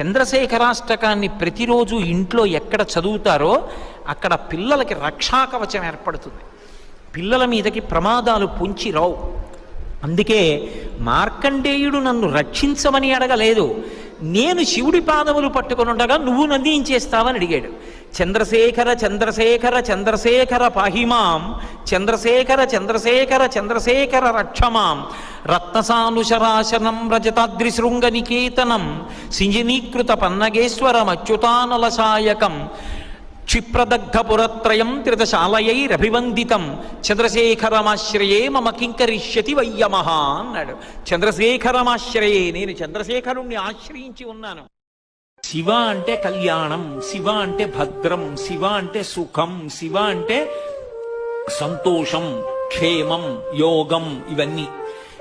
చంద్రశేఖరాష్టకాన్ని ప్రతిరోజు ఇంట్లో ఎక్కడ చదువుతారో అక్కడ పిల్లలకి రక్షాకవచం ఏర్పడుతుంది. పిల్లల మీదకి ప్రమాదాలు పొంచి రావు. అందుకే మార్కండేయుడు నన్ను రక్షించమని అడగలేదు. నేను శివుడి పాదములు పట్టుకొనుండగా నువ్వు నంది ఏం చేస్తావని అడిగాడు. చంద్రశేఖర చంద్రశేఖర చంద్రశేఖర పాహిమాం చంద్రశేఖర చంద్రశేఖర చంద్రశేఖర రక్షమాం రత్నసానుశరాశనం రజతాద్రిశృంగ నికేతనం సింజనీకృత పన్నగేశ్వరం అచ్యుతానలసాయకం క్షిప్రదగ్ధపురత్రయం త్రితశాలయైరభివందితం చంద్రశేఖరమాశ్రయే మమ కింకరిష్యతి వయ్యమహ అన్నాడు. చంద్రశేఖరమాశ్రయే నేను చంద్రశేఖరుణ్ణి ఆశ్రయించి ఉన్నాను. శివ అంటే కళ్యాణం శివ అంటే భద్రం శివ అంటే సుఖం శివ అంటే సంతోషం క్షేమం యోగం ఇవన్నీ.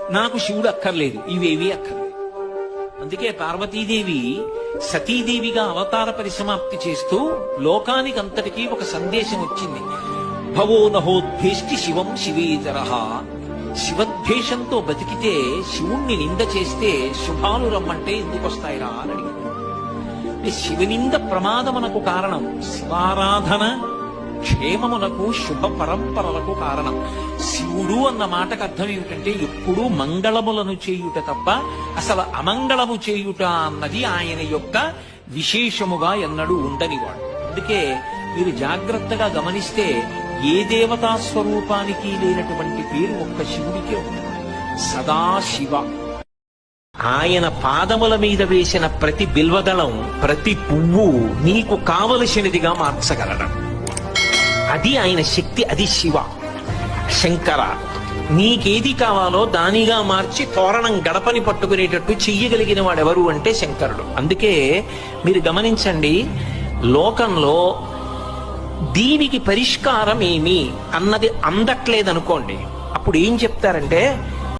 నాకు శివుడు అక్కర్లేదు ఇవేవి అక్కర్లేదు. అందుకే పార్వతీదేవి సతీదేవిగా అవతార పరిసమాప్తి చేస్తూ లోకానికి అంతటికీ ఒక సందేశం వచ్చింది. భవో నహోద్భేష్టి శివం శివేతర శివద్వేషంతో బతికితే శివుణ్ణి నింద చేస్తే శుభాలు రమ్మంటే ఎందుకు వస్తాయిరా అని అడిగింది. శివనింద ప్రమాదమునకు కారణం శివారాధన క్షేమమునకు శుభ పరంపరలకు కారణం. శివుడు అన్న మాటకు అర్థం ఏమిటంటే ఎప్పుడూ మంగళములను చేయుట తప్ప అసలు అమంగళము చేయుట అన్నది ఆయన యొక్క విశేషముగా ఎన్నడూ ఉండనివాడు. అందుకే మీరు జాగ్రత్తగా గమనిస్తే ఏ దేవతా స్వరూపానికి లేనటువంటి పేరు ఒక్క శివుడికే ఉంటుంది సదాశివ ఆయన పాదముల మీద వేసిన ప్రతి బిల్వదళం ప్రతి పువ్వు నీకు కావలసినదిగా మార్చగలడం. అది ఆయన శక్తి అది శివ. శంకర. నీకేది కావాలో దానిగా మార్చి తోరణం గడపని పట్టుకునేటట్టు చెయ్యగలిగిన వాడెవరు అంటే శంకరుడు. అందుకే మీరు గమనించండి లోకంలో దీనికి పరిష్కారం ఏమి అన్నది అందట్లేదనుకోండి. అప్పుడు ఏం చెప్తారంటే